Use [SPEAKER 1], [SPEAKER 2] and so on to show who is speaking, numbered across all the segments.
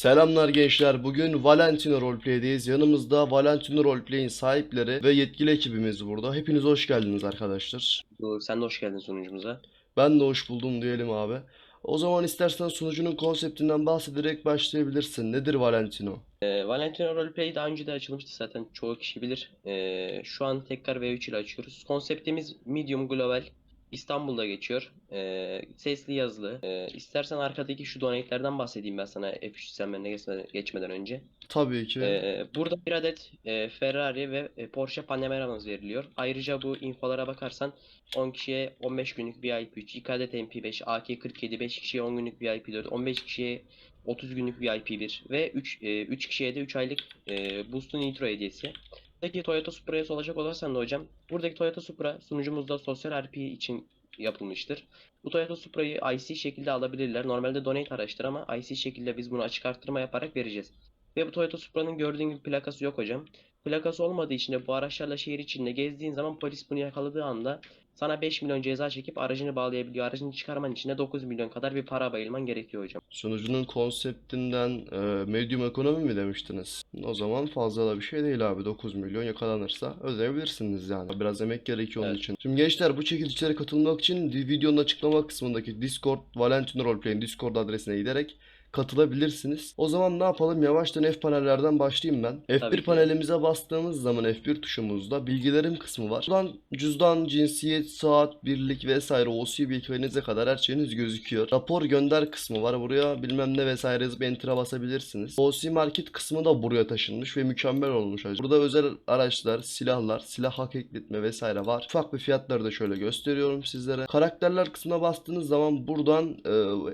[SPEAKER 1] Selamlar gençler. Bugün Valentino Roleplay'deyiz. Yanımızda Valentino Roleplay'in sahipleri ve yetkili ekibimiz burada. Hepiniz hoş geldiniz arkadaşlar.
[SPEAKER 2] Doğru, sen de hoş geldin sunucumuza.
[SPEAKER 1] Ben de hoş buldum diyelim abi. O zaman istersen sunucunun konseptinden bahsederek başlayabilirsin. Nedir Valentino?
[SPEAKER 2] Ee, Valentino Roleplay daha önce de açılmıştı zaten çoğu kişi bilir. Ee, şu an tekrar V3 ile açıyoruz. Konseptimiz Medium Global. İstanbul'da geçiyor. Ee, sesli yazılı. Ee, istersen arkadaki şu donate'lerden bahsedeyim ben sana F3 sistemlerine geçmeden, geçmeden önce.
[SPEAKER 1] Tabii ki.
[SPEAKER 2] Ee, burada bir adet e, Ferrari ve e, Porsche Panamera'mız veriliyor. Ayrıca bu infolara bakarsan 10 kişiye 15 günlük VIP 3, 2 adet MP5, AK-47, 5 kişiye 10 günlük VIP 4, 15 kişiye 30 günlük VIP 1 ve 3, 3 kişiye de 3 aylık e, Boost'un Nitro hediyesi. Buradaki Toyota Supra'ya soracak olursan da hocam, buradaki Toyota Supra sunucumuzda sosyal RP için yapılmıştır. Bu Toyota Supra'yı IC şekilde alabilirler. Normalde donate araçtır ama IC şekilde biz bunu açık arttırma yaparak vereceğiz. Ve bu Toyota Supra'nın gördüğün gibi plakası yok hocam. Plakası olmadığı için de bu araçlarla şehir içinde gezdiğin zaman polis bunu yakaladığı anda sana 5 milyon ceza çekip aracını bağlayabiliyor. Aracını çıkarman için de 9 milyon kadar bir para bayılman gerekiyor hocam.
[SPEAKER 1] Sunucunun konseptinden e, medium ekonomi mi demiştiniz? O zaman fazla da bir şey değil abi. 9 milyon yakalanırsa ödeyebilirsiniz yani. Biraz emek gerekiyor onun
[SPEAKER 2] Evet.
[SPEAKER 1] için. Şimdi gençler bu çekilişlere katılmak için videonun açıklama kısmındaki Discord Valentino Roleplay'in Discord adresine giderek katılabilirsiniz. O zaman ne yapalım? Yavaştan F panellerden başlayayım ben. F1
[SPEAKER 2] Tabii ki.
[SPEAKER 1] panelimize bastığımız zaman F1 tuşumuzda bilgilerim kısmı var. Buradan cüzdan, cinsiyet, saat, birlik vesaire OC bilgilerinize kadar her şeyiniz gözüküyor. Rapor gönder kısmı var. Buraya bilmem ne vesaire yazıp enter'a basabilirsiniz. OC market kısmı da buraya taşınmış ve mükemmel olmuş. Burada özel araçlar, silahlar, silah hak ekletme vesaire var. Ufak bir fiyatları da şöyle gösteriyorum sizlere. Karakterler kısmına bastığınız zaman buradan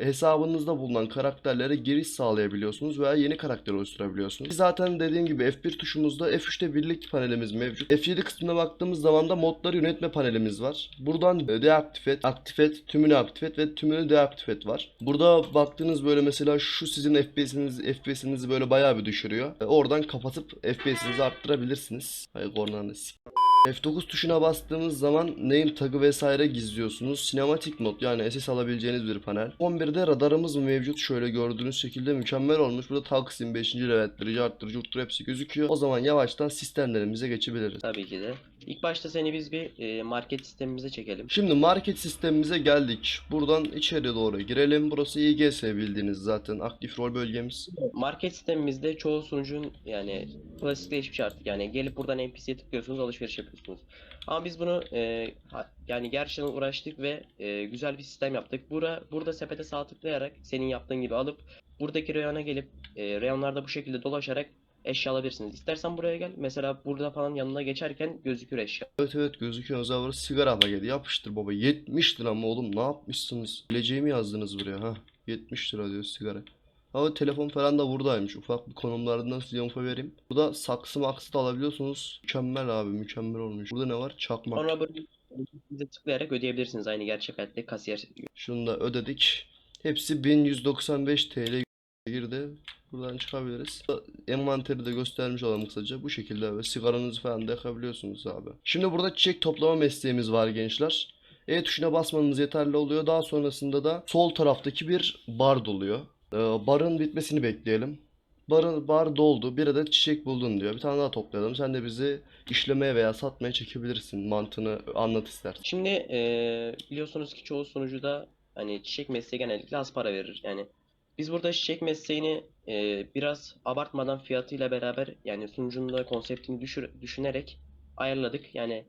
[SPEAKER 1] e, hesabınızda bulunan karakterlere giriş sağlayabiliyorsunuz veya yeni karakter oluşturabiliyorsunuz. Zaten dediğim gibi F1 tuşumuzda F3'te birlik panelimiz mevcut. F7 kısmına baktığımız zaman da modları yönetme panelimiz var. Buradan e, deaktif et, aktif et, tümünü aktif et ve tümünü deaktif et var. Burada baktığınız böyle mesela şu sizin FPS'iniz FPS'inizi böyle bayağı bir düşürüyor. E, oradan kapatıp FPS'inizi arttırabilirsiniz. Hayır kornanı F9 tuşuna bastığımız zaman name tagı vesaire gizliyorsunuz. Sinematik mod yani SS alabileceğiniz bir panel. 11'de radarımız mevcut. Şöyle gördüğünüz şekilde mükemmel olmuş. Burada Taksim 5. levelleri, arttırıcı, hepsi gözüküyor. O zaman yavaştan sistemlerimize geçebiliriz.
[SPEAKER 2] Tabii ki de. İlk başta seni biz bir e, market sistemimize çekelim.
[SPEAKER 1] Şimdi market sistemimize geldik. Buradan içeri doğru girelim. Burası İGS bildiğiniz zaten aktif rol bölgemiz.
[SPEAKER 2] Market sistemimizde çoğu sunucun yani klasikleşmiş artık. Yani gelip buradan NPC'ye tıklıyorsunuz, alışveriş yapıyorsunuz. Ama biz bunu e, yani gerçekten uğraştık ve e, güzel bir sistem yaptık. Bura, burada sepete sağ tıklayarak senin yaptığın gibi alıp buradaki reyona gelip e, reyonlarda bu şekilde dolaşarak eşya alabilirsiniz. İstersen buraya gel. Mesela burada falan yanına geçerken gözükür eşya.
[SPEAKER 1] Evet evet gözüküyor. Zavır sigara paketi yapıştır baba. 70 lira mı oğlum ne yapmışsınız? Geleceğimi yazdınız buraya ha. 70 lira diyor sigara. Ama telefon falan da buradaymış. Ufak bir konumlarından size info vereyim. Burada saksı maksı da alabiliyorsunuz. Mükemmel abi mükemmel olmuş. Burada ne var? Çakmak.
[SPEAKER 2] Sonra burada bize tıklayarak ödeyebilirsiniz aynı gerçek hayatta kasiyer.
[SPEAKER 1] Şunu da ödedik. Hepsi 1195 TL girdi. Buradan çıkabiliriz. Envanteri de göstermiş olalım kısaca. Bu şekilde ve sigaranızı falan da yakabiliyorsunuz abi. Şimdi burada çiçek toplama mesleğimiz var gençler. E tuşuna basmanız yeterli oluyor. Daha sonrasında da sol taraftaki bir bar doluyor. Ee, barın bitmesini bekleyelim. Barın, bar doldu. Bir adet çiçek buldun diyor. Bir tane daha toplayalım. Sen de bizi işlemeye veya satmaya çekebilirsin. Mantığını anlat istersen.
[SPEAKER 2] Şimdi eee, biliyorsunuz ki çoğu sunucuda hani çiçek mesleği genellikle az para verir. Yani biz burada çiçek mesleğini eee, biraz abartmadan fiyatıyla beraber yani sunucunun da konseptini düşür, düşünerek ayarladık. Yani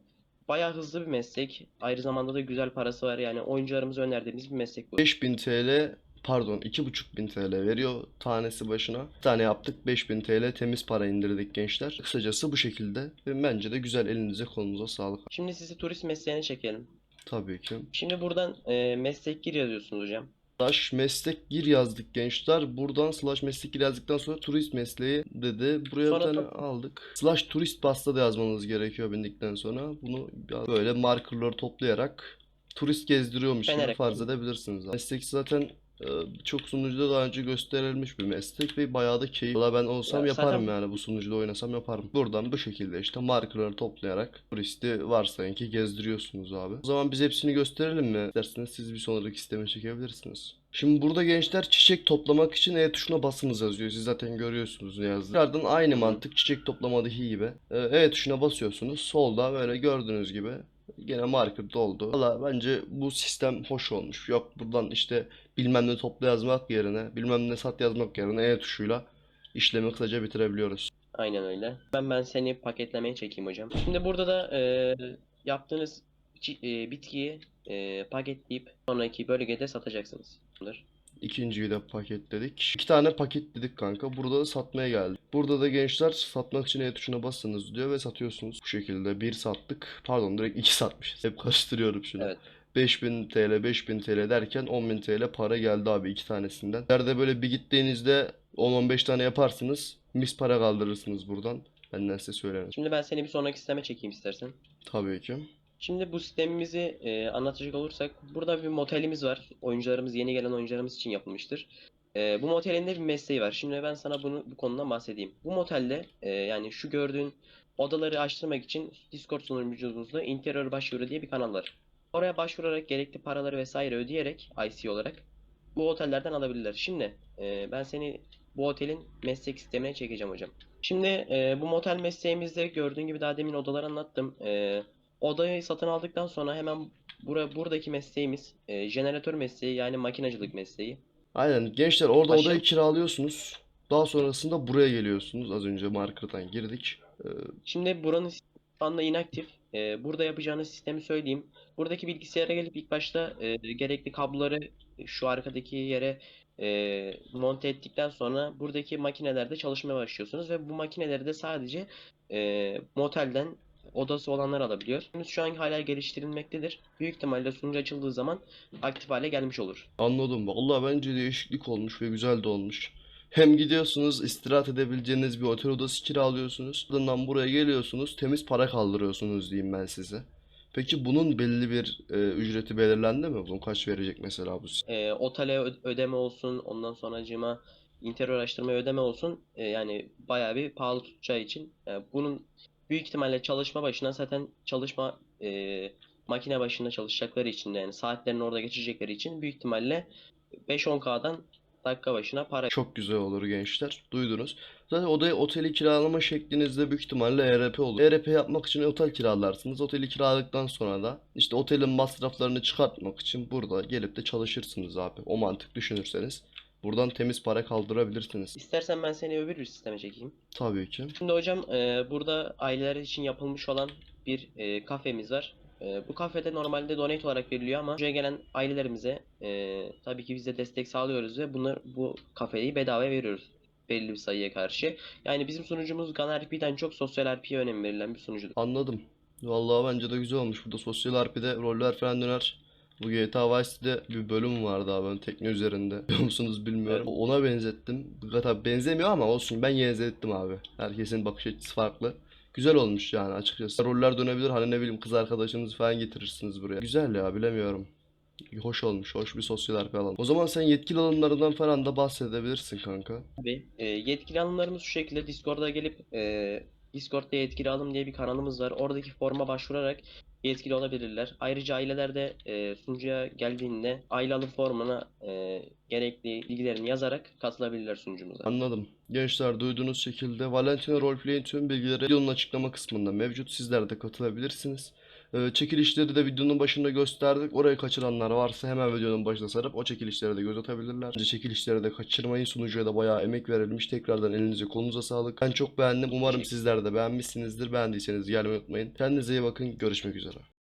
[SPEAKER 2] bayağı hızlı bir meslek. Aynı zamanda da güzel parası var. Yani oyuncularımıza önerdiğimiz bir meslek bu.
[SPEAKER 1] 5000 TL pardon 2500 TL veriyor tanesi başına. Bir tane yaptık 5000 TL temiz para indirdik gençler. Kısacası bu şekilde bence de güzel elinize kolunuza sağlık.
[SPEAKER 2] Şimdi sizi turist mesleğine çekelim.
[SPEAKER 1] Tabii ki.
[SPEAKER 2] Şimdi buradan eee, meslek gir yazıyorsunuz hocam.
[SPEAKER 1] Slash meslek gir yazdık gençler. Buradan slash meslek gir yazdıktan sonra turist mesleği dedi. Buraya bir
[SPEAKER 2] Sonra
[SPEAKER 1] tane
[SPEAKER 2] da-
[SPEAKER 1] aldık. Slash turist pasta da yazmanız gerekiyor bindikten sonra. Bunu böyle markerları toplayarak turist gezdiriyormuş gibi farz edebilirsiniz. Meslek zaten Ee, Birçok sunucuda daha önce gösterilmiş bir meslek ve bayağı da keyif. Valla ben olsam
[SPEAKER 2] Ya
[SPEAKER 1] yaparım
[SPEAKER 2] zaten-
[SPEAKER 1] yani bu sunucuda oynasam yaparım. Buradan bu şekilde işte markaları toplayarak turisti varsayın ki gezdiriyorsunuz abi. O zaman biz hepsini gösterelim mi? İsterseniz siz bir sonraki sisteme çekebilirsiniz. Şimdi burada gençler çiçek toplamak için E tuşuna basınız yazıyor. Siz zaten görüyorsunuz ne yazdı. Tekrardan aynı mantık çiçek toplama'daki gibi. Ee, E tuşuna basıyorsunuz. Solda böyle gördüğünüz gibi Gene marker doldu. Valla bence bu sistem hoş olmuş. Yok buradan işte bilmem ne topla yazmak yerine, bilmem ne sat yazmak yerine E tuşuyla işlemi kısaca bitirebiliyoruz.
[SPEAKER 2] Aynen öyle. Ben ben seni paketlemeye çekeyim hocam. Şimdi burada da e, yaptığınız e, bitkiyi e, paketleyip sonraki bölgede satacaksınız.
[SPEAKER 1] İkinciyi de paketledik. İki tane paketledik kanka. Burada da satmaya geldik. Burada da gençler satmak için E tuşuna basınız diyor ve satıyorsunuz. Bu şekilde bir sattık. Pardon direkt iki satmışız. Hep karıştırıyorum şunu.
[SPEAKER 2] Evet.
[SPEAKER 1] 5000 TL, 5000 TL derken 10.000 TL para geldi abi iki tanesinden. Nerede böyle bir gittiğinizde 10-15 tane yaparsınız. Mis para kaldırırsınız buradan. Benden size söylerim.
[SPEAKER 2] Şimdi ben seni bir sonraki sisteme çekeyim istersen.
[SPEAKER 1] Tabii ki.
[SPEAKER 2] Şimdi bu sistemimizi e, anlatacak olursak burada bir motelimiz var. Oyuncularımız yeni gelen oyuncularımız için yapılmıştır. E, bu motelin de bir mesleği var. Şimdi ben sana bunu bu konudan bahsedeyim. Bu motelde e, yani şu gördüğün odaları açtırmak için Discord sunucumuzda interior başvuru diye bir kanal var. Oraya başvurarak gerekli paraları vesaire ödeyerek IC olarak bu otellerden alabilirler. Şimdi e, ben seni bu otelin meslek sistemine çekeceğim hocam. Şimdi e, bu motel mesleğimizde gördüğün gibi daha demin odaları anlattım. E, odayı satın aldıktan sonra hemen bura, buradaki mesleğimiz e, jeneratör mesleği yani makinacılık mesleği.
[SPEAKER 1] Aynen gençler orada
[SPEAKER 2] Aşağı-
[SPEAKER 1] odayı kiralıyorsunuz. Daha sonrasında buraya geliyorsunuz. Az önce marker'dan girdik. Ee,
[SPEAKER 2] Şimdi buranın sistemi şu anda inaktif. E, burada yapacağınız sistemi söyleyeyim. Buradaki bilgisayara gelip ilk başta e, gerekli kabloları şu arkadaki yere e, monte ettikten sonra buradaki makinelerde çalışmaya başlıyorsunuz ve bu makineleri de sadece e, motelden odası olanlar alabiliyor. Şu an hala geliştirilmektedir. Büyük ihtimalle sunucu açıldığı zaman aktif hale gelmiş olur.
[SPEAKER 1] Anladım. Vallahi bence değişiklik olmuş ve güzel de olmuş. Hem gidiyorsunuz istirahat edebileceğiniz bir otel odası kiralıyorsunuz. Ardından buraya geliyorsunuz temiz para kaldırıyorsunuz diyeyim ben size. Peki bunun belli bir e, ücreti belirlendi mi? Bunu kaç verecek mesela bu?
[SPEAKER 2] E, otele ödeme olsun, ondan sonracığıma interior araştırmaya ödeme olsun. E, yani bayağı bir pahalı tutacağı için e, bunun büyük ihtimalle çalışma başına zaten çalışma e, makine başında çalışacakları için de yani saatlerini orada geçirecekleri için büyük ihtimalle 5-10K'dan dakika başına para
[SPEAKER 1] Çok güzel olur gençler. Duydunuz. Zaten odayı oteli kiralama şeklinizde büyük ihtimalle ERP olur. ERP yapmak için otel kiralarsınız. Oteli kiraladıktan sonra da işte otelin masraflarını çıkartmak için burada gelip de çalışırsınız abi. O mantık düşünürseniz. Buradan temiz para kaldırabilirsiniz.
[SPEAKER 2] İstersen ben seni öbür bir sisteme çekeyim.
[SPEAKER 1] Tabii ki.
[SPEAKER 2] Şimdi hocam e, burada aileler için yapılmış olan bir e, kafemiz var. E, bu kafede normalde donate olarak veriliyor ama buraya gelen ailelerimize e, tabii ki biz de destek sağlıyoruz ve bunlar bu kafeyi bedavaya veriyoruz belli bir sayıya karşı. Yani bizim sunucumuz GunRP'den çok sosyal RP'ye önem verilen bir sunucudur.
[SPEAKER 1] Anladım. Vallahi bence de güzel olmuş. Burada sosyal RP'de roller falan döner. Bu GTA Vice City'de bir bölüm vardı abi ben tekne üzerinde. Biliyor musunuz bilmiyorum. Ona benzettim. Tabii benzemiyor ama olsun ben benzettim abi. Herkesin bakış açısı farklı. Güzel olmuş yani açıkçası. Roller dönebilir hani ne bileyim kız arkadaşınızı falan getirirsiniz buraya. Güzel ya bilemiyorum. Hoş olmuş. Hoş bir sosyal RP alalım. O zaman sen yetkili alanlarından falan da bahsedebilirsin kanka.
[SPEAKER 2] Tabii. E, yetkili alımlarımız şu şekilde Discord'a gelip e, Discord'da yetkili alım diye bir kanalımız var. Oradaki forma başvurarak yetkili olabilirler. Ayrıca aileler de e, sunucuya geldiğinde aile alım formuna e, gerekli bilgilerini yazarak katılabilirler sunucumuza.
[SPEAKER 1] Anladım. Gençler duyduğunuz şekilde Valentina Roleplay'in tüm bilgileri videonun açıklama kısmında mevcut. Sizler de katılabilirsiniz. Ee, çekilişleri de videonun başında gösterdik. Orayı kaçıranlar varsa hemen videonun başına sarıp o çekilişlere de göz atabilirler. Bence çekilişleri de kaçırmayın. Sunucuya da bayağı emek verilmiş. Tekrardan elinize kolunuza sağlık. Ben çok beğendim. Umarım sizler de beğenmişsinizdir. Beğendiyseniz gelmeyi unutmayın. Kendinize iyi bakın. Görüşmek üzere. фраза